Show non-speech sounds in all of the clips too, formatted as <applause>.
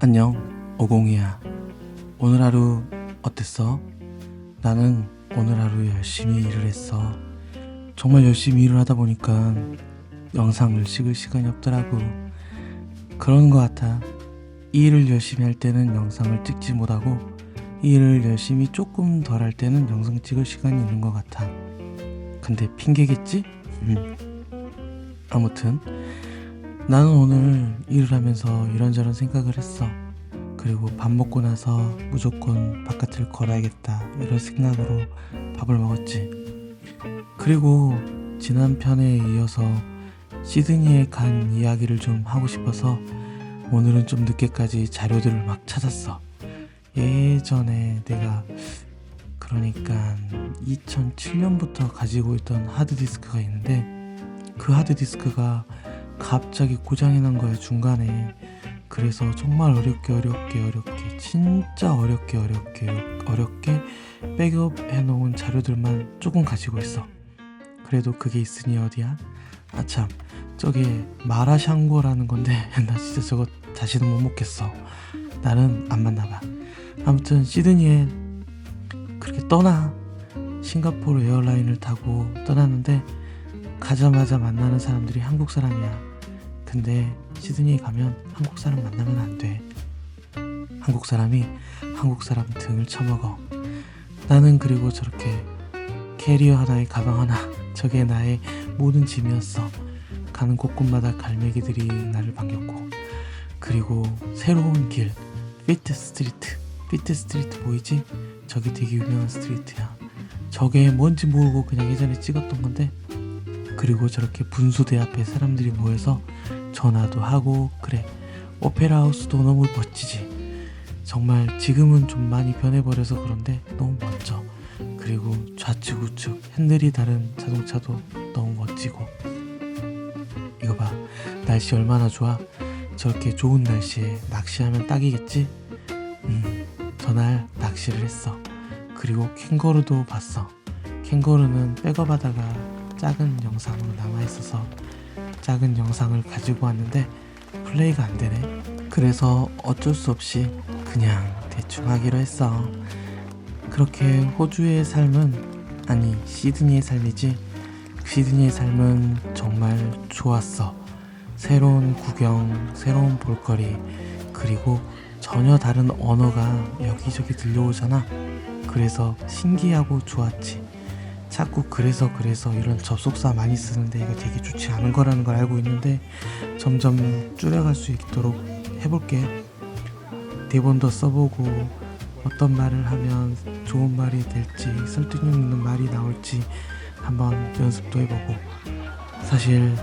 안녕, 오공이야. 오늘 하루 어땠어? 나는 오늘 하루 열심히 일을 했어. 정말 열심히 일을 하다 보니까 영상을 찍을 시간이 없더라고. 그런 것 같아. 이 일을 열심히 할 때는 영상을 찍지 못하고 이 일을 열심히 조금 덜 할 때는 영상 찍을 시간이 있는 것 같아. 근데 핑계겠지? 음. 아무튼 나는 오늘 일을 하면서 이런저런 생각을 했어. 그리고 밥 먹고 나서 무조건 바깥을 걸어야겠다. 이런 생각으로 밥을 먹었지. 그리고 지난 편에 이어서 시드니에 간 이야기를 좀 하고 싶어서 오늘은 좀 늦게까지 자료들을 막 찾았어. 예전에 내가 그러니까 2007년부터 가지고 있던 하드디스크가 있는데 그 하드디스크가 갑자기 고장이 난 거야 중간에. 그래서 정말 어렵게 어렵게 어렵게 진짜 어렵게 어렵게 어렵게 백업 해 놓은 자료들만 조금 가지고 있어. 그래도 그게 있으니 어디야? 아참. 저게 마라샹궈라는 건데 <laughs> 나 진짜 저거 다시는 못 먹겠어. 나는 안 맞나봐. 아무튼 시드니에 그렇게 떠나. 싱가포르 에어라인을 타고 떠났는데 가자마자 만나는 사람들이 한국 사람이야. 근데 시드니에 가면 한국 사람 만나면 안 돼. 한국 사람이 한국 사람 등을 쳐먹어. 나는 그리고 저렇게 캐리어 하나에 가방 하나, 저게 나의 모든 짐이었어. 가는 곳곳마다 갈매기들이 나를 반겼고, 그리고 새로운 길, 피트 스트리트. 피트 스트리트 보이지? 저기 되게 유명한 스트리트야. 저게 뭔지 모르고 그냥 예전에 찍었던 건데 그리고 저렇게 분수대 앞에 사람들이 모여서 전화도 하고 그래 오페라 하우스도 너무 멋지지. 정말 지금은 좀 많이 변해버려서 그런데 너무 멋져. 그리고 좌측 우측 핸들이 다른 자동차도 너무 멋지고. 이거 봐 날씨 얼마나 좋아? 저렇게 좋은 날씨에 낚시하면 딱이겠지? 음 전날 낚시를 했어. 그리고 캥거루도 봤어. 캥거루는 백업하다가 작은 영상으로 남아있어서 작은 영상을 가지고 왔는데 플레이가 안 되네. 그래서 어쩔 수 없이 그냥 대충 하기로 했어. 그렇게 호주의 삶은 아니 시드니의 삶이지 시드니의 삶은 정말 좋았어. 새로운 구경, 새로운 볼거리, 그리고 전혀 다른 언어가 여기저기 들려오잖아. 그래서 신기하고 좋았지. 자꾸 그래서 그래서 이런 접속사 많이 쓰는데 이거 되게 좋지 않은 거라는 걸 알고 있는데 점점 줄여갈 수 있도록 해볼게. 대본도 써보고 어떤 말을 하면 좋은 말이 될지 설득력 있는 말이 나올지 한번 연습도 해보고 사실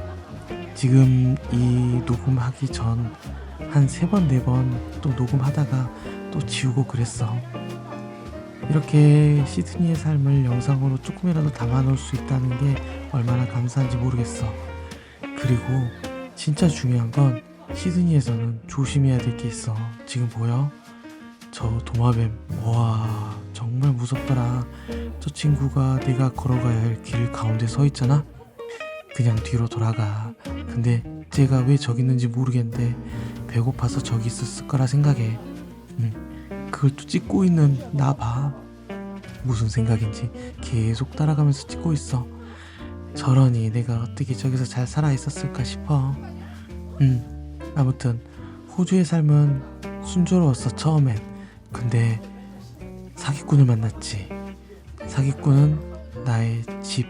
지금 이 녹음하기 전 한 세 번 네 번 또 녹음하다가 또 지우고 그랬어. 이렇게 시드니의 삶을 영상으로 조금이라도 담아놓을 수 있다는 게 얼마나 감사한지 모르겠어. 그리고 진짜 중요한 건 시드니에서는 조심해야 될 게 있어. 지금 보여? 저 도마뱀. 와, 정말 무섭더라. 저 친구가 내가 걸어가야 할 길 가운데 서 있잖아? 그냥 뒤로 돌아가. 근데 쟤가 왜 저기 있는지 모르겠는데 배고파서 저기 있었을 거라 생각해. 응. 그걸 또 찍고 있는 나 봐. 무슨 생각인지 계속 따라가면서 찍고 있어. 저러니 내가 어떻게 저기서 잘 살아 있었을까 싶어. 음, 아무튼 호주의 삶은 순조로웠어 처음엔. 근데 사기꾼을 만났지. 사기꾼은 나의 집,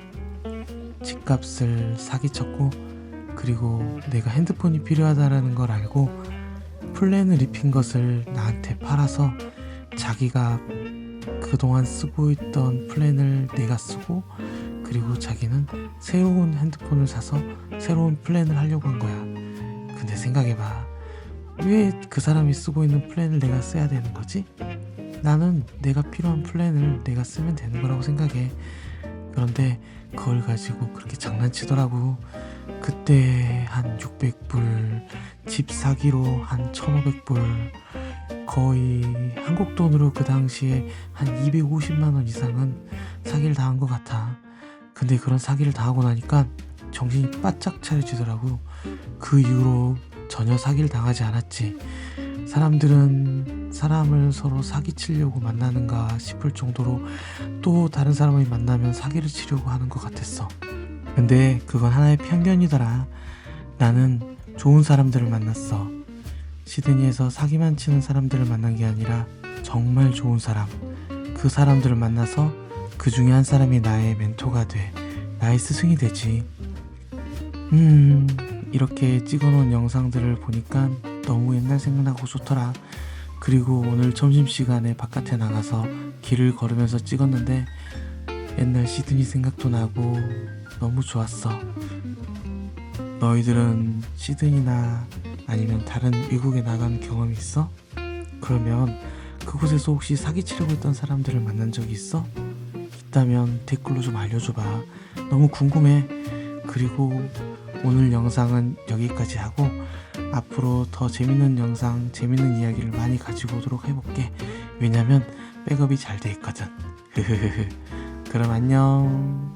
집값을 사기쳤고, 그리고 내가 핸드폰이 필요하다라는 걸 알고 플랜을 입힌 것을 나한테 팔아서 자기가 그동안 쓰고 있던 플랜을 내가 쓰고 그리고 자기는 새로운 핸드폰을 사서 새로운 플랜을 하려고 한 거야. 근데 생각해봐. 왜 그 사람이 쓰고 있는 플랜을 내가 써야 되는 거지? 나는 내가 필요한 플랜을 내가 쓰면 되는 거라고 생각해. 그런데 그걸 가지고 그렇게 장난치더라고. 그때 한 600불, 집 사기로 한 1500불, 거의 한국 돈으로 그 당시에 한 250만 원 이상은 사기를 당한 것 같아. 근데 그런 사기를 당하고 나니까 정신이 바짝 차려지더라고. 그 이후로 전혀 사기를 당하지 않았지. 사람들은 사람을 서로 사기치려고 만나는가 싶을 정도로 또 다른 사람을 만나면 사기를 치려고 하는 것 같았어. 근데 그건 하나의 편견이더라. 나는 좋은 사람들을 만났어. 시드니에서 사기만 치는 사람들을 만난 게 아니라 정말 좋은 사람. 그 사람들을 만나서 그 중에 한 사람이 나의 멘토가 돼. 나의 스승이 되지. 음, 이렇게 찍어놓은 영상들을 보니까 너무 옛날 생각나고 좋더라. 그리고 오늘 점심시간에 바깥에 나가서 길을 걸으면서 찍었는데 옛날 시드니 생각도 나고 너무 좋았어. 너희들은 시드니나 아니면 다른 미국에 나간 경험이 있어? 그러면 그곳에서 혹시 사기치려고 했던 사람들을 만난 적이 있어? 있다면 댓글로 좀 알려줘봐. 너무 궁금해. 그리고 오늘 영상은 여기까지 하고 앞으로 더 재밌는 영상, 재밌는 이야기를 많이 가지고 오도록 해볼게. 왜냐면 백업이 잘 돼 있거든. 그럼 안녕.